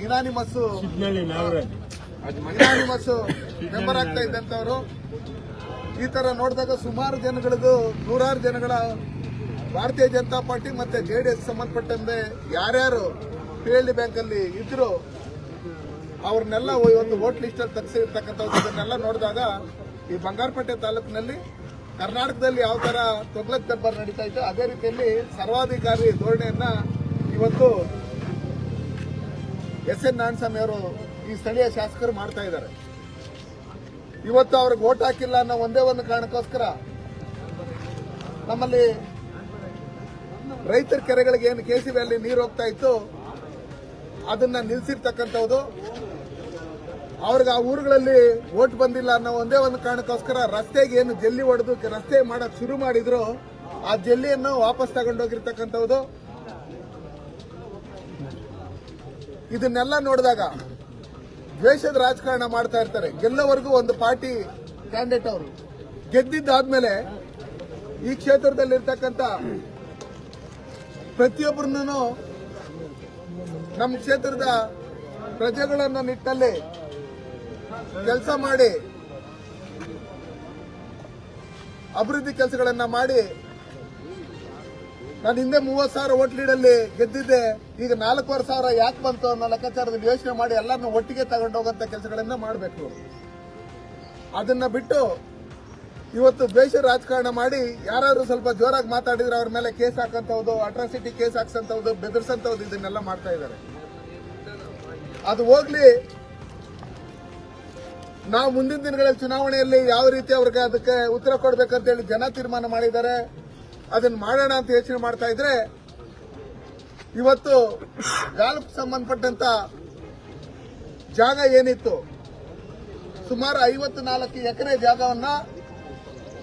Unanimous Sidnalli Nagaraj unanimous member ಆಗ್ತಾ ಇದ್ದಂತವರು ಈ ತರ ನೋಡಿದಾಗ ಸುಮಾರು ಜನಗಳಿಗೂ ನೂರಾರು ಜನಗಳ ಭಾರತೀಯ ಜನತಾ ಪಾರ್ಟಿ ಮತ್ತೆ ಜೆಡಿಎಸ್ ಸಂಬಂಧಪಟ್ಟಂತೆ ಯಾರ್ಯಾರು ಪಿ ಎಲ್ ಡಿ ಬ್ಯಾಂಕ್ ಅಲ್ಲಿ ಇದ್ರು ಅವ್ರನ್ನೆಲ್ಲ ಒಂದು ವೋಟ್ ಲಿಸ್ಟ್ ಅಲ್ಲಿ ತೆಗೆಸಿರ್ತಕ್ಕಂಥದ್ದನ್ನೆಲ್ಲ ನೋಡಿದಾಗ ಈ ಬಂಗಾರಪೇಟೆ ತಾಲೂಕಿನಲ್ಲಿ ಕರ್ನಾಟಕದಲ್ಲಿ ಯಾವ ತರ ತೊಗ್ಲಕ್ ದರ್ಬಾರ್ ನಡೀತಾ ಇತ್ತು ಅದೇ ರೀತಿಯಲ್ಲಿ ಸರ್ವಾಧಿಕಾರಿ ಧೋರಣೆಯನ್ನ ಇವತ್ತು ಎಸ್ ಎನ್ ನಾರಾಯಣಸ್ವಾಮಿ ಅವರು ಈ ಸ್ಥಳೀಯ ಶಾಸಕರು ಮಾಡ್ತಾ ಇದ್ದಾರೆ. ಇವತ್ತು ಅವ್ರಿಗೆ ಓಟ್ ಹಾಕಿಲ್ಲ ಅನ್ನೋ ಒಂದೇ ಒಂದು ಕಾರಣಕ್ಕೋಸ್ಕರ ನಮ್ಮಲ್ಲಿ ರೈತರ ಕೆರೆಗಳಿಗೆ ಏನು ಕೆ ಸಿ ಅಲ್ಲಿ ನೀರು ಹೋಗ್ತಾ ಇತ್ತು, ಅದನ್ನ ನಿಲ್ಲಿಸಿರ್ತಕ್ಕಂಥದ್ದು ಅವ್ರಿಗೆ ಆ ಊರುಗಳಲ್ಲಿ ಓಟ್ ಬಂದಿಲ್ಲ ಅನ್ನೋ ಒಂದೇ ಒಂದು ಕಾರಣಕ್ಕೋಸ್ಕರ ರಸ್ತೆಗೆ ಏನು ಜಲ್ಲಿ ಹೊಡೆದು ರಸ್ತೆ ಮಾಡಕ್ ಶುರು ಮಾಡಿದ್ರು, ಆ ಜಲ್ಲಿಯನ್ನು ವಾಪಸ್ ತಗೊಂಡೋಗಿರ್ತಕ್ಕಂಥದ್ದು ಇದನ್ನೆಲ್ಲ ನೋಡಿದಾಗ ದ್ವೇಷದ ರಾಜಕಾರಣ ಮಾಡ್ತಾ ಇರ್ತಾರೆ. ಗೆಲ್ಲವರೆಗೂ ಒಂದು ಪಾರ್ಟಿ ಕ್ಯಾಂಡಿಡೇಟ್ ಅವರು. ಗೆದ್ದಿದ್ದಾದ್ಮೇಲೆ ಈ ಕ್ಷೇತ್ರದಲ್ಲಿರ್ತಕ್ಕಂಥ ಪ್ರತಿಯೊಬ್ಬರನ್ನೂ ನಮ್ಮ ಕ್ಷೇತ್ರದ ಪ್ರಜೆಗಳನ್ನ ನಿಟ್ಟಲ್ಲಿ ಕೆಲಸ ಮಾಡಿ, ಅಭಿವೃದ್ಧಿ ಕೆಲಸಗಳನ್ನ ಮಾಡಿ ನಾನು ಹಿಂದೆ ಮೂವತ್ತು ಸಾವಿರ ಓಟ್ ಲೀಡಲ್ಲಿ ಗೆದ್ದಿದ್ದೆ. ಈಗ ನಾಲ್ಕೂವರೆ ಸಾವಿರ ಯಾಕೆ ಬಂತು ಅನ್ನೋ ಲೆಕ್ಕಾಚಾರದಲ್ಲಿ ಯೋಚನೆ ಮಾಡಿ ಎಲ್ಲರನ್ನು ಒಟ್ಟಿಗೆ ತಗೊಂಡೋಗಂತ ಕೆಲಸಗಳನ್ನ ಮಾಡಬೇಕು. ಅದನ್ನ ಬಿಟ್ಟು ಇವತ್ತು ದ್ವೇಷ ರಾಜಕಾರಣ ಮಾಡಿ ಯಾರಾದ್ರೂ ಸ್ವಲ್ಪ ಜೋರಾಗಿ ಮಾತಾಡಿದ್ರೆ ಅವ್ರ ಮೇಲೆ ಕೇಸ್ ಹಾಕಂತವ್ದು ಅಟ್ರಾಸಿಟಿ ಕೇಸ್ ಹಾಕ್ಸಂತವ್ದು, ಬೆದರ್ಸಂತವ್ದು ಇದನ್ನೆಲ್ಲ ಮಾಡ್ತಾ ಇದ್ದಾರೆ. ಅದು ಹೋಗ್ಲಿ, ನಾವು ಮುಂದಿನ ದಿನಗಳಲ್ಲಿ ಚುನಾವಣೆಯಲ್ಲಿ ಯಾವ ರೀತಿ ಅವ್ರಿಗೆ ಅದಕ್ಕೆ ಉತ್ತರ ಕೊಡ್ಬೇಕಂತೇಳಿ ಜನ ತೀರ್ಮಾನ ಮಾಡಿದ್ದಾರೆ. ಅದನ್ನ ಮಾಡೋಣ ಅಂತ ಯೋಚನೆ ಮಾಡ್ತಾ ಇದ್ರೆ, ಇವತ್ತು ಗಾಲ್ಫ್ ಸಂಬಂಧಪಟ್ಟಂತ ಜಾಗ ಏನಿತ್ತು? ಸುಮಾರು ಐವತ್ತು ನಾಲ್ಕು ಎಕರೆ ಜಾಗವನ್ನ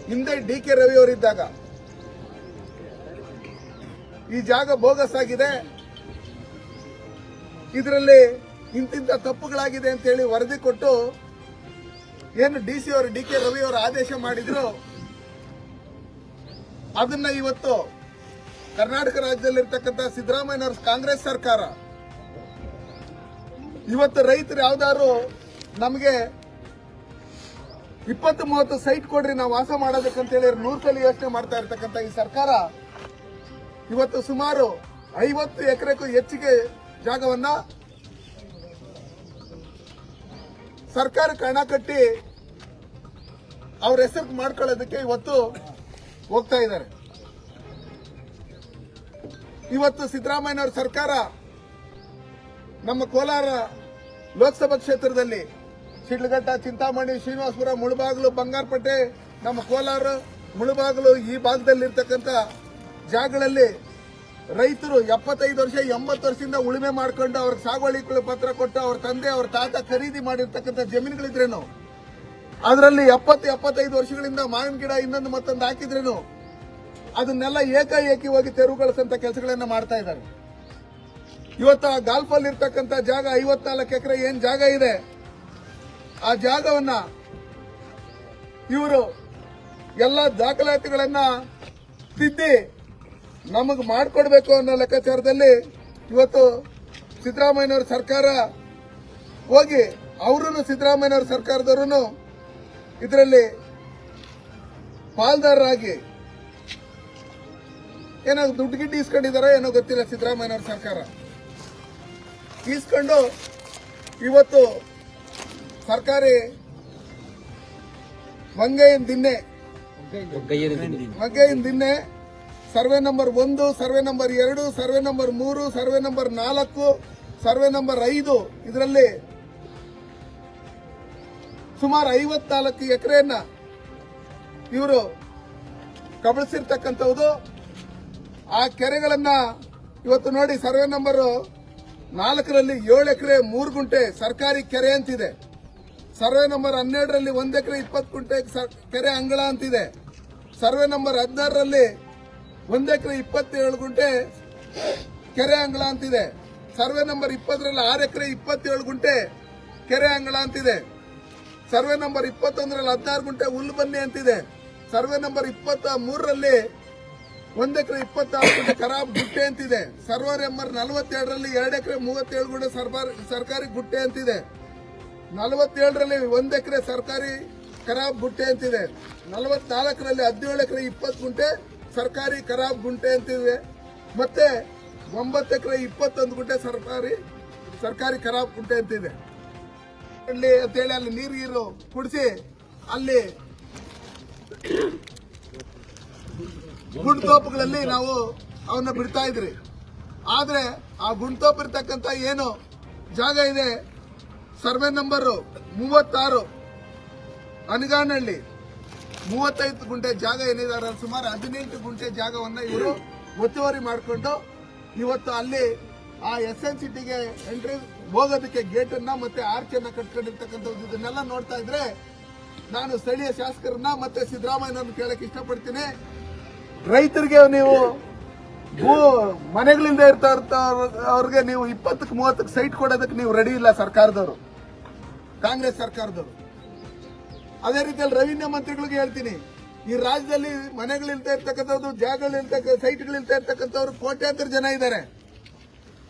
ಹಿಂದೆ ಡಿ ಕೆ ರವಿ ಅವರಿದ್ದಾಗ ಈ ಜಾಗ ಬೋಗಸ್ ಆಗಿದೆ. ಇದರಲ್ಲಿ ಇಂತಿಂತ ತಪ್ಪುಗಳಾಗಿದೆ ಅಂತ ಹೇಳಿ ವರದಿ ಕೊಟ್ಟು ಏನು ಡಿ ಸಿ ಅವರು, ಡಿ ಕೆ ರವಿ ಅವರು ಆದೇಶ ಮಾಡಿದ್ರು. ಅದನ್ನ ಇವತ್ತು ಕರ್ನಾಟಕ ರಾಜ್ಯದಲ್ಲಿರ್ತಕ್ಕಂಥ ಸಿದ್ದರಾಮಯ್ಯನವರ ಕಾಂಗ್ರೆಸ್ ಸರ್ಕಾರ, ಇವತ್ತು ರೈತರು ಯಾವ್ದಾದ್ರು ನಮಗೆ ಇಪ್ಪತ್ತು ಮೂವತ್ತು ಸೈಟ್ ಕೊಡ್ರಿ, ನಾವು ವಾಸ ಮಾಡೋದಕ್ಕಂತ ಹೇಳಿ ನೂರು ಸಲ ಯೋಚನೆ ಮಾಡ್ತಾ ಇರ್ತಕ್ಕಂಥ ಈ ಸರ್ಕಾರ ಇವತ್ತು ಸುಮಾರು ಐವತ್ತು ಎಕರೆಗೂ ಹೆಚ್ಚಿಗೆ ಜಾಗವನ್ನ ಸರ್ಕಾರಕ್ಕೆ ಹಣ ಕಟ್ಟಿ ಅವ್ರ ಹೆಸರು ಮಾಡ್ಕೊಳ್ಳೋದಕ್ಕೆ ಇವತ್ತು ಹೋಗ್ತಾ ಇದ್ದಾರೆ. ಇವತ್ತು ಸಿದ್ದರಾಮಯ್ಯನವ್ರ ಸರ್ಕಾರ ನಮ್ಮ ಕೋಲಾರ ಲೋಕಸಭಾ ಕ್ಷೇತ್ರದಲ್ಲಿ ಶಿಡ್ಲಘಟ್ಟ, ಚಿಂತಾಮಣಿ, ಶ್ರೀನಿವಾಸಪುರ, ಮುಳುಬಾಗಲು, ಬಂಗಾರಪೇಟೆ, ನಮ್ಮ ಕೋಲಾರ, ಮುಳುಬಾಗಲು ಈ ಭಾಗದಲ್ಲಿರ್ತಕ್ಕಂಥ ಜಾಗಗಳಲ್ಲಿ ರೈತರು ಎಪ್ಪತ್ತೈದು ವರ್ಷ, ಎಂಬತ್ತು ವರ್ಷದಿಂದ ಉಳುಮೆ ಮಾಡ್ಕೊಂಡು ಅವ್ರ ಸಾಗುವಳಿ ಪತ್ರ ಕೊಟ್ಟು ಅವ್ರ ತಂದೆ, ಅವ್ರ ತಾತ ಖರೀದಿ ಮಾಡಿರ್ತಕ್ಕಂಥ ಜಮೀನುಗಳಿದ್ರೇನು? ಅದರಲ್ಲಿ ಎಪ್ಪತ್ತು, ಎಪ್ಪತ್ತೈದು ವರ್ಷಗಳಿಂದ ಮಾವಿನ ಗಿಡ ಇನ್ನೊಂದು ಮತ್ತೊಂದು ಹಾಕಿದ್ರೇನು, ಅದನ್ನೆಲ್ಲ ಏಕಾಏಕಿ ಹೋಗಿ ತೆರವುಗೊಳಿಸಂತ ಕೆಲಸಗಳನ್ನ ಮಾಡ್ತಾ ಇದ್ದಾರೆ. ಇವತ್ತು ಆ ಗಾಲ್ಫ್ ಅಲ್ಲಿ ಇರ್ತಕ್ಕಂಥ ಜಾಗ ಐವತ್ನಾಲ್ಕು ಎಕರೆ ಏನ್ ಜಾಗ ಇದೆ? ಆ ಜಾಗವನ್ನ ಇವರು ಎಲ್ಲ ದಾಖಲಾತಿಗಳನ್ನ ತಿದ್ದಿ ನಮಗೆ ಮಾಡಿಕೊಡ್ಬೇಕು ಅನ್ನೋ ಲೆಕ್ಕಾಚಾರದಲ್ಲಿ ಇವತ್ತು ಸಿದ್ದರಾಮಯ್ಯನವ್ರ ಸರ್ಕಾರ ಹೋಗಿ ಅವರು ಸಿದ್ದರಾಮಯ್ಯನವರ ಸರ್ಕಾರದವರು ಇದರಲ್ಲಿ ಪಾಲ್ದಾರರಾಗಿ ಏನೋ ದುಡ್ಡು ಗಿಡ್ಡು ಈಸ್ಕೊಂಡಿದಾರೋ ಏನೋ ಗೊತ್ತಿಲ್ಲ ಸಿದ್ದರಾಮಯ್ಯನವ್ರ ಸರ್ಕಾರ. ಇಸ್ಕೊಂಡು ಇವತ್ತು ಸರ್ಕಾರಿ ಮಂಗೈನ್ ದಿನ್ನೆ ಮಂಗೈನ್ ದಿನ್ನೆ ಸರ್ವೆ ನಂಬರ್ ಒಂದು, ಸರ್ವೆ ನಂಬರ್ ಎರಡು, ಸರ್ವೆ ನಂಬರ್ ಮೂರು, ಸರ್ವೆ ನಂಬರ್ ನಾಲ್ಕು, ಸರ್ವೆ ನಂಬರ್ ಐದು, ಇದರಲ್ಲಿ ಸುಮಾರು ಐವತ್ನಾಲ್ಕು ಎಕರೆಯನ್ನ ಇವರು ಕಬಳಿಸಿರ್ತಕ್ಕಂಥದ್ದು ಆ ಕೆರೆಗಳನ್ನ ಇವತ್ತು ನೋಡಿ ಸರ್ವೆ ನಂಬರ್ ನಾಲ್ಕರಲ್ಲಿ ಏಳು ಎಕರೆ, ಮೂರು ಗುಂಟೆ ಸರ್ಕಾರಿ ಕೆರೆ ಅಂತಿದೆ. ಸರ್ವೆ ನಂಬರ್ ಹನ್ನೆರಡರಲ್ಲಿ ಒಂದ್ ಎಕರೆ, ಇಪ್ಪತ್ತು ಗುಂಟೆ ಕೆರೆ ಅಂಗಳ ಅಂತಿದೆ. ಸರ್ವೆ ನಂಬರ್ ಹದಿನಾರರಲ್ಲಿ ಒಂದ್ ಎಕರೆ, ಇಪ್ಪತ್ತೇಳು ಗುಂಟೆ ಕೆರೆ ಅಂಗಳ ಅಂತಿದೆ. ಸರ್ವೆ ನಂಬರ್ ಇಪ್ಪತ್ತರಲ್ಲಿ ಆರು ಎಕರೆ, ಇಪ್ಪತ್ತೇಳು ಗುಂಟೆ ಕೆರೆ ಅಂಗಳ ಅಂತಿದೆ. ಸರ್ವೆ ನಂಬರ್ ಇಪ್ಪತ್ತೊಂದರಲ್ಲಿ ಹದಿನಾರು ಗುಂಟೆ ಹುಲ್ಲು ಬನ್ನಿ ಅಂತಿದೆ. ಸರ್ವೆ ನಂಬರ್ ಇಪ್ಪತ್ತ ಮೂರರಲ್ಲಿ ಒಂದ್ ಎಕರೆ ಇಪ್ಪತ್ತಾರು ಗುಂಟೆ ಖರಾಬ್ ಗುಟ್ಟೆ ಅಂತಿದೆ. ಸರ್ವೆ ನಂಬರ್ ನಲವತ್ತೆರಡರಲ್ಲಿ ಎರಡು ಎಕರೆ ಮೂವತ್ತೇಳು ಗುಂಟೆ ಸರ್ಕಾರಿ ಗುಟ್ಟೆ ಅಂತಿದೆ. ನಲವತ್ತೇಳರಲ್ಲಿ ಒಂದ್ ಎಕರೆ ಸರ್ಕಾರಿ ಖರಾಬ್ ಗುಂಟೆ ಅಂತಿದೆ. ನಲವತ್ನಾಲ್ಕರಲ್ಲಿ ಹದಿನೇಳು ಎಕರೆ ಇಪ್ಪತ್ತು ಗುಂಟೆ ಸರ್ಕಾರಿ ಖರಾಬ್ ಗುಂಟೆ ಅಂತಿದೆ. ಮತ್ತೆ ಒಂಬತ್ತು ಎಕರೆ ಇಪ್ಪತ್ತೊಂದು ಗುಂಟೆ ಸರ್ಕಾರಿ ಸರ್ಕಾರಿ ಖರಾಬ್ ಗುಂಟೆ ಅಂತಿದೆ. ಅಲ್ಲಿ ಅಂತೇಳಿ ಅಲ್ಲಿ ನೀರು ಗೀರು ಕುಡಿಸಿ ಅಲ್ಲಿ ಗುಂಡ್ತೋಪುಗಳಲ್ಲಿ ನಾವು ಅವನ್ನ ಬಿಡ್ತಾ ಇದ್ರಿ. ಆದ್ರೆ ಆ ಗುಂಡ್ತೋಪ್ ಇರ್ತಕ್ಕಂತ ಏನು ಜಾಗ ಇದೆ? ಸರ್ವೆ ನಂಬರ್ ಮೂವತ್ತಾರು ಅನಗಾನಹಳ್ಳಿ ಮೂವತ್ತೈದು ಗುಂಟೆ ಜಾಗ ಏನಿದ್ದಾರೆ ಸುಮಾರು ಹದಿನೆಂಟು ಗುಂಟೆ ಜಾಗವನ್ನ ಇವರು ಒತ್ತುವರಿ ಮಾಡಿಕೊಂಡು ಇವತ್ತು ಅಲ್ಲಿ ಆ ಎಸ್ ಎನ್ ಸಿಟಿಗೆ ಎಂಟ್ರಿ ಹೋಗೋದಕ್ಕೆ ಗೇಟ್ ಅನ್ನ ಮತ್ತೆ ಆರ್ಚ್ ಕಟ್ಕೊಂಡಿರ್ತಕ್ಕಂಥದ್ದು ಇದನ್ನೆಲ್ಲ ನೋಡ್ತಾ ಇದ್ರೆ ನಾನು ಸ್ಥಳೀಯ ಶಾಸಕರನ್ನ ಮತ್ತೆ ಸಿದ್ದರಾಮಯ್ಯನನ್ನು ಕೇಳಕ್ ಇಷ್ಟಪಡ್ತೀನಿ. ರೈತರಿಗೆ ನೀವು ಭೂ ಮನೆಗಳಿಂದ ಇರ್ತಾ ಅವ್ರಿಗೆ ನೀವು ಇಪ್ಪತ್ತಕ್ಕೆ ಮೂವತ್ತಕ್ಕೆ ಸೈಟ್ ಕೊಡೋದಕ್ಕೆ ನೀವು ರೆಡಿ ಇಲ್ಲ ಸರ್ಕಾರದವರು, ಕಾಂಗ್ರೆಸ್ ಸರ್ಕಾರದವರು. ಅದೇ ರೀತಿಯಲ್ಲಿ ರೆವಿನ್ಯೂ ಮಂತ್ರಿಗಳಿಗೆ ಹೇಳ್ತೀನಿ, ಈ ರಾಜ್ಯದಲ್ಲಿ ಮನೆಗಳಿಲ್ತಾ ಇರ್ತಕ್ಕಂಥದ್ದು ಜಾಗಗಳಿಲ್ತಕ್ಕ ಸೈಟ್ಗಳಿಲ್ತಾ ಇರ್ತಕ್ಕಂಥವ್ರು ಕೋಟ್ಯಾಂತರ ಜನ ಇದ್ದಾರೆ.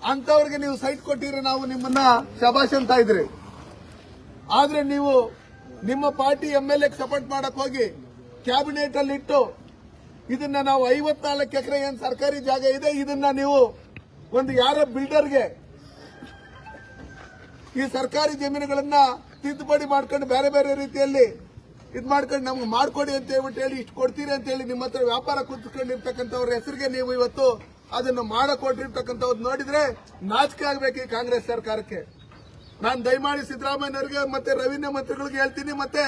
ಅಂತವ್ರಿಗೆ ನೀವು ಸೈಟ್ ಕೊಟ್ಟಿದ್ರೆ ನಾವು ನಿಮ್ಮನ್ನ ಶಬಾಷ್ ಅಂತ ಇದ್ರಿ. ಆದ್ರೆ ನೀವು ನಿಮ್ಮ ಪಾರ್ಟಿ ಎಂ ಎಲ್ ಸಪೋರ್ಟ್ ಮಾಡಕ್ ಹೋಗಿ ಕ್ಯಾಬಿನೆಟ್ ಅಲ್ಲಿ ಇಟ್ಟು ಇದನ್ನ ನಾವು ಐವತ್ನಾಲ್ಕು ಎಕರೆ ಏನ್ ಸರ್ಕಾರಿ ಜಾಗ ಇದೆ, ಇದನ್ನ ನೀವು ಒಂದು ಯಾರ ಬಿಲ್ಡರ್ಗೆ ಈ ಸರ್ಕಾರಿ ಜಮೀನುಗಳನ್ನ ತಿದ್ದುಪಡಿ ಮಾಡ್ಕೊಂಡು ಬೇರೆ ಬೇರೆ ರೀತಿಯಲ್ಲಿ ಇದ್ ಮಾಡ್ಕೊಂಡು ನಮ್ಗೆ ಮಾಡ್ಕೊಡಿ ಅಂತ ಹೇಳ್ಬಿಟ್ಟು ಹೇಳಿ ಇಷ್ಟು ಕೊಡ್ತೀರಿ ಅಂತ ಹೇಳಿ ನಿಮ್ಮ ಹತ್ರ ವ್ಯಾಪಾರ ಕೂತ್ಕೊಂಡಿರ್ತಕ್ಕಂಥವ್ರ ಹೆಸರಿಗೆ ನೀವು ಇವತ್ತು ಅದನ್ನು ಮಾಡಕೊಟ್ಟಿರ್ತಕ್ಕಂಥವ್ರು ನೋಡಿದ್ರೆ ನಾಚಿಕೆ ಆಗ್ಬೇಕು ಈ ಕಾಂಗ್ರೆಸ್ ಸರ್ಕಾರಕ್ಕೆ. ನಾನು ದಯಮಾಡಿ ಸಿದ್ದರಾಮಯ್ಯನವರಿಗೆ ಮತ್ತೆ ರವೀಂದ್ರ ಮಂತ್ರಿಗಳಿಗೆ ಹೇಳ್ತೀನಿ, ಮತ್ತೆ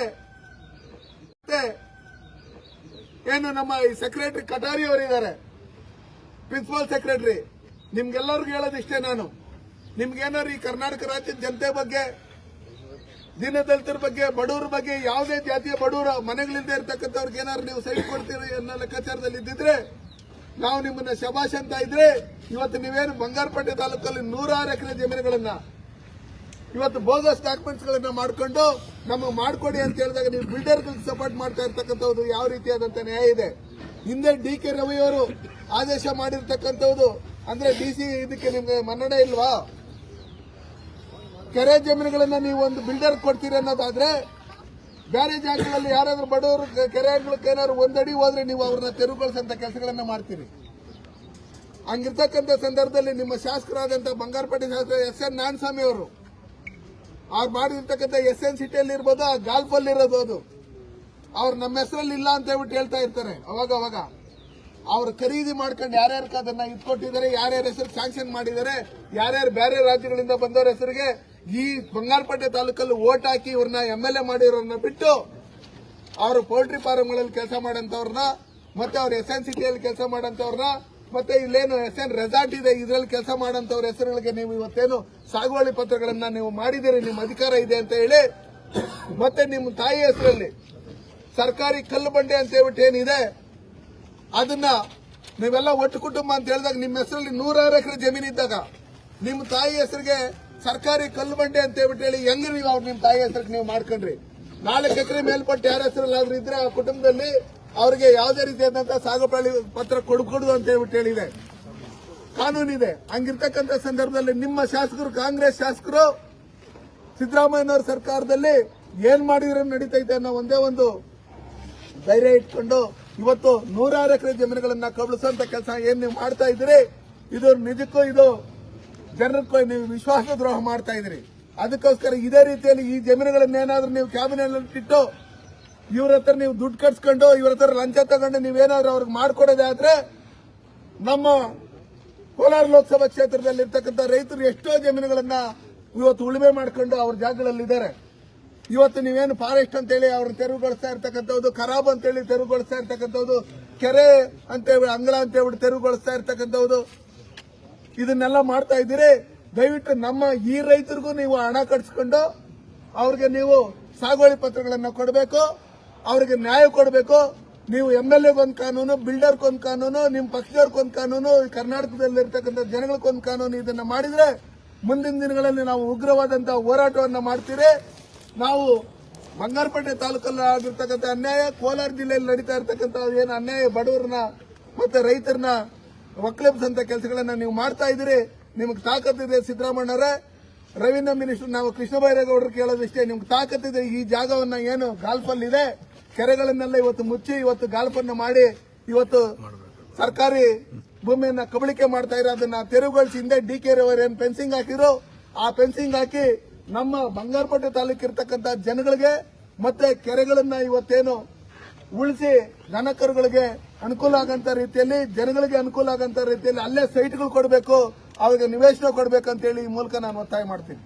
ಏನು ನಮ್ಮ ಈ ಸೆಕ್ರೆಟರಿ ಕಟಾರಿ ಅವರಿದ್ದಾರೆ. ಪ್ರಿನ್ಸಿಪಲ್ ಸೆಕ್ರೆಟರಿ ನಿಮ್ಗೆಲ್ಲರಿಗೂ ಹೇಳೋದಿಷ್ಟೇ ನಾನು. ನಿಮ್ಗೇನಾದ್ರು ಈ ಕರ್ನಾಟಕ ರಾಜ್ಯದ ಜನತೆ ಬಗ್ಗೆ, ದೀನದಲಿತರ ಬಗ್ಗೆ, ಬಡವರ ಬಗ್ಗೆ ಯಾವುದೇ ಜಾತಿಯ ಬಡವರ ಮನೆಗಳಿಂದ ಇರ್ತಕ್ಕಂಥವ್ರಿಗೆ ಏನಾದ್ರು ನೀವು ಸೈಡ್ ಕೊಡ್ತೀರಿ ಅನ್ನೋ ಲೆಕ್ಕಾಚಾರದಲ್ಲಿ ಇದ್ದಿದ್ರೆ ನಾವು ನಿಮ್ಮನ್ನ ಶಬಾಷ್ ಅಂತ ಇದ್ರೆ ಇವತ್ತು ನೀವೇನು ಬಂಗಾರಪೇಟೆ ತಾಲೂಕಲ್ಲಿ ನೂರಾರು ಎಕರೆ ಜಮೀನುಗಳನ್ನ ಇವತ್ತು ಬೋಗಸ್ ಡಾಕ್ಯುಮೆಂಟ್ಸ್ ಗಳನ್ನ ಮಾಡ್ಕೊಂಡು ನಮಗೆ ಮಾಡ್ಕೊಡಿ ಅಂತ ಹೇಳಿದಾಗ ನೀವು ಬಿಲ್ಡರ್ ಸಪೋರ್ಟ್ ಮಾಡ್ತಾ ಇರ್ತಕ್ಕಂಥದ್ದು ಯಾವ ರೀತಿಯಾದಂತ ನ್ಯಾಯ ಇದೆ. ಹಿಂದೆ ಡಿ ಕೆ ರವಿ ಅವರು ಆದೇಶ ಮಾಡಿರ್ತಕ್ಕಂಥದ್ದು, ಅಂದ್ರೆ ಡಿ ಸಿ ಇದಕ್ಕೆ ನಿಮ್ಗೆ ಮನ್ನಣೆ ಇಲ್ವಾ? ಕೆರೆ ಜಮೀನುಗಳನ್ನ ನೀವು ಒಂದು ಬಿಲ್ಡರ್ ಕೊಡ್ತೀರಿ ಅನ್ನೋದಾದ್ರೆ ಬೇರೆ ಜಾಗಗಳಲ್ಲಿ ಯಾರಾದ್ರೂ ಬಡವರು ಕೆರೆ ಕೆರೆಗಳಿಗೆ ಏನಾದ್ರು ಒಂದಡಿ ಹೋದ್ರೆ ನೀವು ಅವ್ರನ್ನ ತೆರವುಗೊಳಿಸಂತ ಕೆಲಸಗಳನ್ನ ಮಾಡ್ತೀರಿ. ಹಂಗಿರ್ತಕ್ಕಂಥ ಸಂದರ್ಭದಲ್ಲಿ ನಿಮ್ಮ ಶಾಸಕರಾದಂತ ಬಂಗಾರಪೇಟೆ ಶಾಸಕ ಎಸ್ ಎನ್ ನಾರಾಯಣಸ್ವಾಮಿ ಅವರು, ಅವ್ರು ಮಾಡಿರ್ತಕ್ಕಂಥ ಎಸ್ ಎನ್ ಸಿಟಿಯಲ್ಲಿ ಇರ್ಬೋದು, ಆ ಗಾಲ್ಫ್ ಅಲ್ಲಿ ಇರೋದು ಅವ್ರು ನಮ್ಮ ಹೆಸರಲ್ಲಿ ಇಲ್ಲ ಅಂತ ಹೇಳ್ಬಿಟ್ಟು ಹೇಳ್ತಾ ಇರ್ತಾರೆ, ಅವಾಗ ಅವಾಗ. ಅವ್ರು ಖರೀದಿ ಮಾಡ್ಕೊಂಡು ಯಾರ್ಯಾರಕ್ಕೆ ಅದನ್ನ ಇಟ್ಕೊಟ್ಟಿದ್ದಾರೆ ಯಾರ್ಯಾರ ಹೆಸರು ಸ್ಯಾಂಕ್ಷನ್ ಮಾಡಿದ್ದಾರೆ, ಯಾರ್ಯಾರು ಬೇರೆ ರಾಜ್ಯಗಳಿಂದ ಬಂದವರ ಹೆಸರಿಗೆ ಈ ಬಂಗಾರಪೇಟೆ ತಾಲೂಕಲ್ಲಿ ಓಟ್ ಹಾಕಿ ಇವ್ರನ್ನ ಎಂ ಎಲ್ ಎ ಮಾಡಿರೋರನ್ನ ಬಿಟ್ಟು ಅವರು ಪೌಲ್ಟ್ರಿ ಫಾರ್ಮ್ಗಳಲ್ಲಿ ಕೆಲಸ ಮಾಡಂತವ್ರನ್ನ, ಮತ್ತೆ ಅವ್ರ ಎಸ್ ಎನ್ ಸಿಟಿಯಲ್ಲಿ ಕೆಲಸ ಮಾಡಂತವ್ರನ್ನ, ಮತ್ತೆ ಇಲ್ಲೇನು ಎಸ್ ಎನ್ ರೆಸಾರ್ಟ್ ಇದೆ, ಇದರಲ್ಲಿ ಕೆಲಸ ಮಾಡಂತವ್ರ ಹೆಸರುಗಳಿಗೆ ನೀವು ಇವತ್ತೇನು ಸಾಗುವಳಿ ಪತ್ರಗಳನ್ನ ನೀವು ಮಾಡಿದಿರಿ ನಿಮ್ಮ ಅಧಿಕಾರ ಇದೆ ಅಂತ ಹೇಳಿ, ಮತ್ತೆ ನಿಮ್ಮ ತಾಯಿ ಹೆಸರಲ್ಲಿ ಸರ್ಕಾರಿ ಕಲ್ಲು ಬಂಡೆ ಅಂತ ಹೇಳ್ಬಿಟ್ಟು ಏನಿದೆ, ಅದನ್ನ ನೀವೆಲ್ಲ ಒಟ್ಟು ಕುಟುಂಬ ಅಂತ ಹೇಳಿದಾಗ ನಿಮ್ಮ ಹೆಸರಲ್ಲಿ ನೂರಾರು ಎಕರೆ ಜಮೀನು ಇದ್ದಾಗ ನಿಮ್ಮ ತಾಯಿ ಹೆಸರಿಗೆ ಸರ್ಕಾರಿ ಕಲ್ಲು ಬಂಡೆ ಅಂತ ಹೇಳ್ಬಿಟ್ಟು ಹೇಳಿ ಹೆಂಗ್ ನೀವು ಅವ್ರು ನಿಮ್ಮ ತಾಯಿ ಹೆಸರಿಗೆ ನೀವು ಮಾಡ್ಕೊಂಡ್ರಿ? ನಾಲ್ಕು ಎಕರೆ ಮೇಲ್ಪಟ್ಟು ಯಾರ ಹೆಸರಲ್ಲಾದ್ರೂ ಇದ್ರೆ ಆ ಕುಟುಂಬದಲ್ಲಿ ಅವ್ರಿಗೆ ಯಾವುದೇ ರೀತಿಯಾದಂತಹ ಸಾಗುಪ್ರಾಣಿ ಪತ್ರ ಕೊಡ್ಕೊಡುದು ಅಂತ ಹೇಳ್ಬಿಟ್ಟು ಹೇಳಿದೆ. ಕಾನೂನಿದೆ. ಹಂಗಿರ್ತಕ್ಕಂಥ ಸಂದರ್ಭದಲ್ಲಿ ನಿಮ್ಮ ಶಾಸಕರು, ಕಾಂಗ್ರೆಸ್ ಶಾಸಕರು, ಸಿದ್ದರಾಮಯ್ಯನವರ ಸರ್ಕಾರದಲ್ಲಿ ಏನ್ ಮಾಡಿದ್ರೆ ನಡೀತೈತೆ ಅನ್ನೋ ಒಂದೇ ಒಂದು ಧೈರ್ಯ ಇಟ್ಕೊಂಡು ಇವತ್ತು ನೂರಾರು ಎಕರೆ ಜಮೀನುಗಳನ್ನ ಕಬಳಿಸುವಂತ ಕೆಲಸ ಏನ್ ನೀವು ಮಾಡ್ತಾ ಇದ್ದೀರಿ? ಇದು ನಿಜಕ್ಕೂ ಇದು ಜನಕ್ಕೂ ನೀವು ವಿಶ್ವಾಸ ದ್ರೋಹ ಮಾಡ್ತಾ ಇದ್ರಿ. ಅದಕ್ಕೋಸ್ಕರ ಇದೇ ರೀತಿಯಲ್ಲಿ ಈ ಜಮೀನುಗಳನ್ನ ಏನಾದ್ರೂ ನೀವು ಕ್ಯಾಬಿನೆಟ್ ಇಟ್ಟು ಇವ್ರ ಹತ್ರ ನೀವು ದುಡ್ಡು ಕಟ್ಸ್ಕೊಂಡು ಇವ್ರ ಹತ್ರ ಲಂಚ ತಗೊಂಡು ನೀವೇನಾದ್ರೂ ಅವ್ರಿಗೆ ಮಾಡ್ಕೊಡೋದಾದ್ರೆ ನಮ್ಮ ಕೋಲಾರ ಲೋಕಸಭಾ ಕ್ಷೇತ್ರದಲ್ಲಿ ಇರ್ತಕ್ಕಂಥ ರೈತರು ಎಷ್ಟೋ ಜಮೀನುಗಳನ್ನ ಇವತ್ತು ಉಳುಮೆ ಮಾಡ್ಕೊಂಡು ಅವ್ರ ಜಾಗಗಳಲ್ಲಿ ಇದ್ದಾರೆ. ಇವತ್ತು ನೀವೇನು ಫಾರೆಸ್ಟ್ ಅಂತೇಳಿ ಅವ್ರನ್ನ ತೆರವುಗೊಳಿಸ್ತಾ ಇರ್ತಕ್ಕಂಥದ್ದು, ಖರಾಬ್ ಅಂತೇಳಿ ತೆರವುಗೊಳಿಸ್ತಾ ಇರ್ತಕ್ಕಂಥದ್ದು, ಕೆರೆ ಅಂತೇಳಿ ಅಂಗಳ ಅಂತ ಹೇಳಿ ತೆರವುಗೊಳಿಸ್ತಾ ಇರ್ತಕ್ಕಂಥದ್ದು ಇದನ್ನೆಲ್ಲ ಮಾಡ್ತಾ ಇದ್ದೀರಿ? ದಯವಿಟ್ಟು ನಮ್ಮ ಈ ರೈತರಿಗೂ ನೀವು ಹಣ ಕಟ್ಸ್ಕೊಂಡು ಅವ್ರಿಗೆ ನೀವು ಸಾಗುವಳಿ ಪತ್ರಗಳನ್ನ ಕೊಡಬೇಕು, ಅವ್ರಿಗೆ ನ್ಯಾಯ ಕೊಡಬೇಕು. ನೀವು ಎಂ ಎಲ್ ಎಗೊಂದು ಕಾನೂನು ಬಿಲ್ಡರ್ಗೊಂದು ಕಾನೂನು, ನಿಮ್ಮ ಪಕ್ಷದವ್ರಿಗೊಂದು ಕಾನೂನು ಕರ್ನಾಟಕದಲ್ಲಿರ್ತಕ್ಕಂಥ ಜನಗಳಿಗೊಂದು ಕಾನೂನು ಇದನ್ನ ಮಾಡಿದ್ರೆ ಮುಂದಿನ ದಿನಗಳಲ್ಲಿ ನಾವು ಉಗ್ರವಾದಂತಹ ಹೋರಾಟವನ್ನ ಮಾಡ್ತೀರಿ. ನಾವು ಬಂಗಾರಪೇಟೆ ತಾಲೂಕಲ್ಲಿ ಆಗಿರ್ತಕ್ಕಂಥ ಅನ್ಯಾಯ, ಕೋಲಾರ ಜಿಲ್ಲೆಯಲ್ಲಿ ನಡೀತಾ ಇರ್ತಕ್ಕಂಥ ಏನು ಅನ್ಯಾಯ, ಬಡವರನ್ನ ಮತ್ತೆ ರೈತರನ್ನ ಒಕ್ಕಲೆಬ್ಸಂತ ಕೆಲಸಗಳನ್ನ ನೀವು ಮಾಡ್ತಾ ಇದ್ದೀರಿ, ನಿಮ್ಗೆ ತಾಕತ್ತಿದೆ ಸಿದ್ದರಾಮಣ್ಣರೇ ರೆವಿನ್ಯೂ ಮಿನಿಸ್ಟರ್ ನಾವು ಕೃಷ್ಣ ಬೈರೇಗೌಡರು ಕೇಳೋದಿಷ್ಟೇ, ನಿಮ್ಗೆ ತಾಕತ್ತಿದೆ ಈ ಜಾಗವನ್ನ ಏನು ಗಾಲ್ಫಲ್ಲಿ ಇದೆ? ಕೆರೆಗಳನ್ನೆಲ್ಲ ಇವತ್ತು ಮುಚ್ಚಿ, ಇವತ್ತು ಗಾಲ್ಫನ್ನು ಮಾಡಿ, ಇವತ್ತು ಸರ್ಕಾರಿ ಭೂಮಿಯನ್ನ ಕಬಳಿಕೆ ಮಾಡ್ತಾ ಇರೋದನ್ನ ತೆರವುಗೊಳಿಸಿ ಹಿಂದೆ ಡಿ ಕೆ ರವರು ಏನ್ ಫೆನ್ಸಿಂಗ್ ಹಾಕಿರೋ ಆ ಫೆನ್ಸಿಂಗ್ ಹಾಕಿ ನಮ್ಮ ಬಂಗಾರಪೇಟೆ ತಾಲೂಕು ಇರ್ತಕ್ಕಂಥ ಜನಗಳಿಗೆ ಮತ್ತೆ ಕೆರೆಗಳನ್ನ ಇವತ್ತೇನು ಉಳಿಸಿ ದನಕರುಗಳಿಗೆ ಅನುಕೂಲ ಆಗಂತ ರೀತಿಯಲ್ಲಿ, ಜನಗಳಿಗೆ ಅನುಕೂಲ ಆಗಂತ ರೀತಿಯಲ್ಲಿ ಅಲ್ಲೇ ಸೈಟ್ಗಳು ಕೊಡಬೇಕು, ಅವ್ರಿಗೆ ನಿವೇಶನ ಕೊಡಬೇಕು ಅಂತೇಳಿ ಈ ಮೂಲಕ ನಾನು ಒತ್ತಾಯ ಮಾಡ್ತೀನಿ.